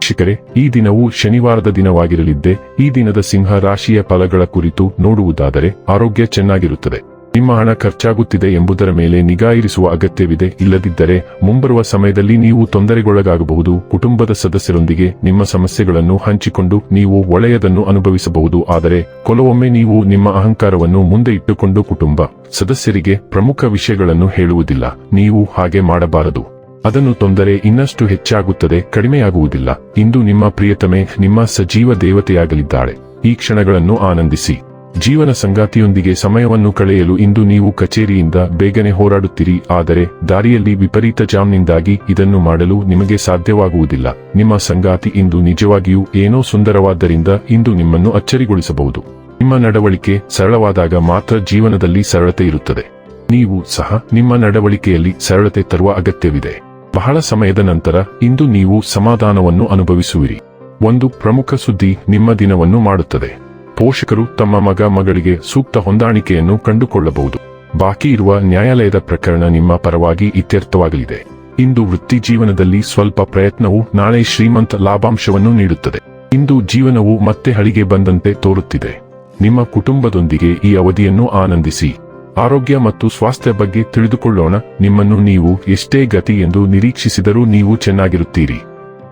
ಶಿಖರೆ, ಈ ದಿನವು ಶನಿವಾರದ ದಿನವಾಗಿರಲಿದ್ದೆ, ಈ ದಿನದ ಸಿಂಹ ರಾಶಿಯ ಫಲಗಳ ಕುರಿತು ನೋಡುವುದಾದರೆ ಆರೋಗ್ಯ ಚೆನ್ನಾಗಿರುತ್ತದೆ. ನಿಮ್ಮ ಹಣ ಖರ್ಚಾಗುತ್ತಿದೆ ಎಂಬುದರ ಮೇಲೆ ನಿಗಾ ಇರಿಸುವ ಅಗತ್ಯವಿದೆ. ಇಲ್ಲದಿದ್ದರೆ ಮುಂಬರುವ ಸಮಯದಲ್ಲಿ ನೀವು ತೊಂದರೆಗೊಳಗಾಗಬಹುದು. ಕುಟುಂಬದ ಸದಸ್ಯರೊಂದಿಗೆ ನಿಮ್ಮ ಸಮಸ್ಯೆಗಳನ್ನು ಹಂಚಿಕೊಂಡು ನೀವು ಒಳ್ಳೆಯದನ್ನು ಅನುಭವಿಸಬಹುದು. ಆದರೆ ಕೆಲವೊಮ್ಮೆ ನೀವು ನಿಮ್ಮ ಅಹಂಕಾರವನ್ನು ಮುಂದೆ ಇಟ್ಟುಕೊಂಡು ಕುಟುಂಬ ಸದಸ್ಯರಿಗೆ ಪ್ರಮುಖ ವಿಷಯಗಳನ್ನು ಹೇಳುವುದಿಲ್ಲ. ನೀವು ಹಾಗೆ ಮಾಡಬಾರದು. ಅದನ್ನು ತೊಂದರೆ ಇನ್ನಷ್ಟು ಹೆಚ್ಚಾಗುತ್ತದೆ, ಕಡಿಮೆಯಾಗುವುದಿಲ್ಲ. ಇಂದು ನಿಮ್ಮ ಪ್ರಿಯತಮೆ, ನಿಮ್ಮ ಸಜೀವ ದೇವತೆಯಾಗಲಿದ್ದಾಳೆ. ಈ ಕ್ಷಣಗಳನ್ನು ಆನಂದಿಸಿ. ಜೀವನ ಸಂಗಾತಿಯೊಂದಿಗೆ ಸಮಯವನ್ನು ಕಳೆಯಲು ಇಂದು ನೀವು ಕಚೇರಿಯಿಂದ ಬೇಗನೆ ಹೋರಾಡುತ್ತೀರಿ, ಆದರೆ ದಾರಿಯಲ್ಲಿ ವಿಪರೀತ ಜಾಮ್ನಿಂದಾಗಿ ಇದನ್ನು ಮಾಡಲು ನಿಮಗೆ ಸಾಧ್ಯವಾಗುವುದಿಲ್ಲ. ನಿಮ್ಮ ಸಂಗಾತಿ ಇಂದು ನಿಜವಾಗಿಯೂ ಏನೋ ಸುಂದರವಾದ್ದರಿಂದ ಇಂದು ನಿಮ್ಮನ್ನು ಅಚ್ಚರಿಗೊಳಿಸಬಹುದು. ನಿಮ್ಮ ನಡವಳಿಕೆ ಸರಳವಾದಾಗ ಮಾತ್ರ ಜೀವನದಲ್ಲಿ ಸರಳತೆ ಇರುತ್ತದೆ. ನೀವು ಸಹ ನಿಮ್ಮ ನಡವಳಿಕೆಯಲ್ಲಿ ಸರಳತೆ ತರುವ ಅಗತ್ಯವಿದೆ. ಬಹಳ ಸಮಯದ ನಂತರ ಇಂದು ನೀವು ಸಮಾಧಾನವನ್ನು ಅನುಭವಿಸುವಿರಿ. ಒಂದು ಪ್ರಮುಖ ಸುದ್ದಿ ನಿಮ್ಮ ದಿನವನ್ನು ಮಾಡುತ್ತದೆ. ಪೋಷಕರು ತಮ್ಮ ಮಗ ಮಗಳಿಗೆ ಸೂಕ್ತ ಹೊಂದಾಣಿಕೆಯನ್ನು ಕಂಡುಕೊಳ್ಳಬಹುದು. ಬಾಕಿ ಇರುವ ನ್ಯಾಯಾಲಯದ ಪ್ರಕರಣ ನಿಮ್ಮ ಪರವಾಗಿ ಇತ್ಯರ್ಥವಾಗಲಿದೆ. ಇಂದು ವೃತ್ತಿ ಜೀವನದಲ್ಲಿ ಸ್ವಲ್ಪ ಪ್ರಯತ್ನವು ನಾಳೆ ಶ್ರೀಮಂತ ಲಾಭಾಂಶವನ್ನು ನೀಡುತ್ತದೆ. ಇಂದು ಜೀವನವು ಮತ್ತೆ ಹಳಿಗೆ ಬಂದಂತೆ ತೋರುತ್ತಿದೆ. ನಿಮ್ಮ ಕುಟುಂಬದೊಂದಿಗೆ ಈ ಅವಧಿಯನ್ನು ಆನಂದಿಸಿ. ಆರೋಗ್ಯ ಮತ್ತು ಸ್ವಾಸ್ಥ್ಯ ಬಗ್ಗೆ ತಿಳಿದುಕೊಳ್ಳೋಣ. ನಿಮ್ಮನ್ನು ನೀವು ಎಷ್ಟೇ ಗತಿ ಎಂದು ನಿರೀಕ್ಷಿಸಿದರೂ ನೀವು ಚೆನ್ನಾಗಿರುತ್ತೀರಿ.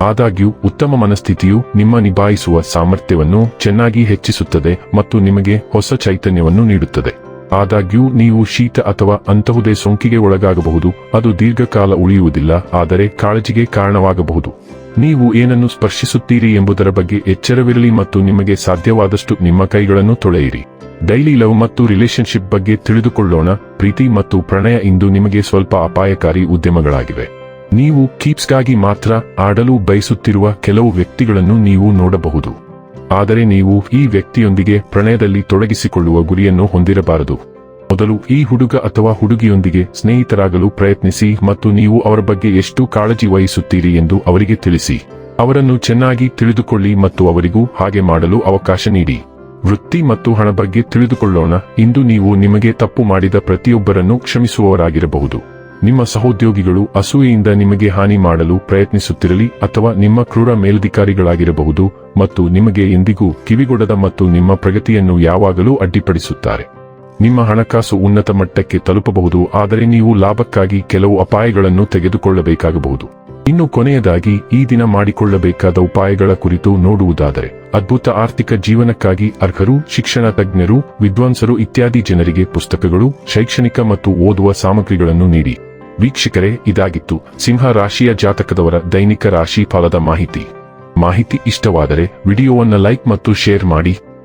ಆದಾಗ್ಯೂ, ಉತ್ತಮ ಮನಸ್ಥಿತಿಯು ನಿಮ್ಮ ನಿಭಾಯಿಸುವ ಸಾಮರ್ಥ್ಯವನ್ನು ಚೆನ್ನಾಗಿ ಹೆಚ್ಚಿಸುತ್ತದೆ ಮತ್ತು ನಿಮಗೆ ಹೊಸ ಚೈತನ್ಯವನ್ನು ನೀಡುತ್ತದೆ. ಆದಾಗ್ಯೂ, ನೀವು ಶೀತ ಅಥವಾ ಅಂತಹುದೇ ಸೋಂಕಿಗೆ ಒಳಗಾಗಬಹುದು. ಅದು ದೀರ್ಘಕಾಲ ಉಳಿಯುವುದಿಲ್ಲ, ಆದರೆ ಕಾಳಜಿಗೆ ಕಾರಣವಾಗಬಹುದು. ನೀವು ಏನನ್ನು ಸ್ಪರ್ಶಿಸುತ್ತೀರಿ ಎಂಬುದರ ಬಗ್ಗೆ ಎಚ್ಚರವಿರಲಿ ಮತ್ತು ನಿಮಗೆ ಸಾಧ್ಯವಾದಷ್ಟು ನಿಮ್ಮ ಕೈಗಳನ್ನು ತೊಳೆಯಿರಿ. ಡೈಲಿ ಲವ್ ಮತ್ತು ರಿಲೇಶನ್ಶಿಪ್ ಬಗ್ಗೆ ತಿಳಿದುಕೊಳ್ಳೋಣ, ಪ್ರೀತಿ ಮತ್ತು ಪ್ರಣಯ ಇಂದು ನಿಮಗೆ ಸ್ವಲ್ಪ ಅಪಾಯಕಾರಿ ಉದ್ಯಮಗಳಾಗಿವೆ. ನೀವು ಕೀಪ್ಸ್ಗಾಗಿ ಮಾತ್ರ ಆಡಲು ಬಯಸುತ್ತಿರುವ ಕೆಲವು ವ್ಯಕ್ತಿಗಳನ್ನು ನೀವು ನೋಡಬಹುದು. ಆದರೆ ನೀವು ಈ ವ್ಯಕ್ತಿಯೊಂದಿಗೆ ಪ್ರಣಯದಲ್ಲಿ ತೊಡಗಿಸಿಕೊಳ್ಳುವ ಗುರಿಯನ್ನು ಹೊಂದಿರಬಾರದು. ಮೊದಲು ಈ ಹುಡುಗ ಅಥವಾ ಹುಡುಗಿಯೊಂದಿಗೆ ಸ್ನೇಹಿತರಾಗಲು ಪ್ರಯತ್ನಿಸಿ ಮತ್ತು ನೀವು ಅವರ ಬಗ್ಗೆ ಎಷ್ಟು ಕಾಳಜಿ ವಹಿಸುತ್ತೀರಿ ಎಂದು ಅವರಿಗೆ ತಿಳಿಸಿ. ಅವರನ್ನು ಚೆನ್ನಾಗಿ ತಿಳಿದುಕೊಳ್ಳಿ ಮತ್ತು ಅವರಿಗೂ ಹಾಗೆ ಮಾಡಲು ಅವಕಾಶ ನೀಡಿ. ವೃತ್ತಿ ಮತ್ತು ಹಣ ಬಗ್ಗೆ ತಿಳಿದುಕೊಳ್ಳೋಣ. ಇಂದು ನೀವು ನಿಮಗೆ ತಪ್ಪು ಮಾಡಿದ ಪ್ರತಿಯೊಬ್ಬರನ್ನು ಕ್ಷಮಿಸುವವರಾಗಿರಬಹುದು. ನಿಮ್ಮ ಸಹೋದ್ಯೋಗಿಗಳು ಅಸೂಯೆಯಿಂದ ನಿಮಗೆ ಹಾನಿ ಮಾಡಲು ಪ್ರಯತ್ನಿಸುತ್ತಿರಲಿ ಅಥವಾ ನಿಮ್ಮ ಕ್ರೂರ ಮೇಲಧಿಕಾರಿಗಳಾಗಿರಬಹುದು ಮತ್ತು ನಿಮಗೆ ಎಂದಿಗೂ ಕಿವಿಗೊಡದ ಮತ್ತು ನಿಮ್ಮ ಪ್ರಗತಿಯನ್ನು ಯಾವಾಗಲೂ ಅಡ್ಡಿಪಡಿಸುತ್ತಾರೆ. ನಿಮ್ಮ ಹಣಕಾಸು ಉನ್ನತ ಮಟ್ಟಕ್ಕೆ ತಲುಪಬಹುದು, ಆದರೆ ನೀವು ಲಾಭಕ್ಕಾಗಿ ಕೆಲವು ಅಪಾಯಗಳನ್ನು ತೆಗೆದುಕೊಳ್ಳಬೇಕಾಗಬಹುದು. ಇನ್ನು ಕೊನೆಯದಾಗಿ, ಈ ದಿನ ಮಾಡಿಕೊಳ್ಳಬೇಕಾದ ಉಪಾಯಗಳ ಕುರಿತು ನೋಡುವುದಾದರೆ, ಅದ್ಭುತ ಆರ್ಥಿಕ ಜೀವನಕ್ಕಾಗಿ ಅರ್ಹರು, ಶಿಕ್ಷಣ ತಜ್ಞರು, ವಿದ್ವಾಂಸರು ಇತ್ಯಾದಿ ಜನರಿಗೆ ಪುಸ್ತಕಗಳು, ಶೈಕ್ಷಣಿಕ ಮತ್ತು ಓದುವ ಸಾಮಗ್ರಿಗಳನ್ನು ನೀಡಿ. ವೀಕ್ಷಕರೇ, ಇದಾಗಿತ್ತು ಸಿಂಹ ರಾಶಿಯ ಜಾತಕದವರ ದೈನಿಕ ರಾಶಿ ಫಲದ ಮಾಹಿತಿ. ಮಾಹಿತಿ ಇಷ್ಟವಾದರೆ, ವಿಡಿಯೋವನ್ನು ಲೈಕ್ ಮತ್ತು ಶೇರ್ ಮಾಡಿ.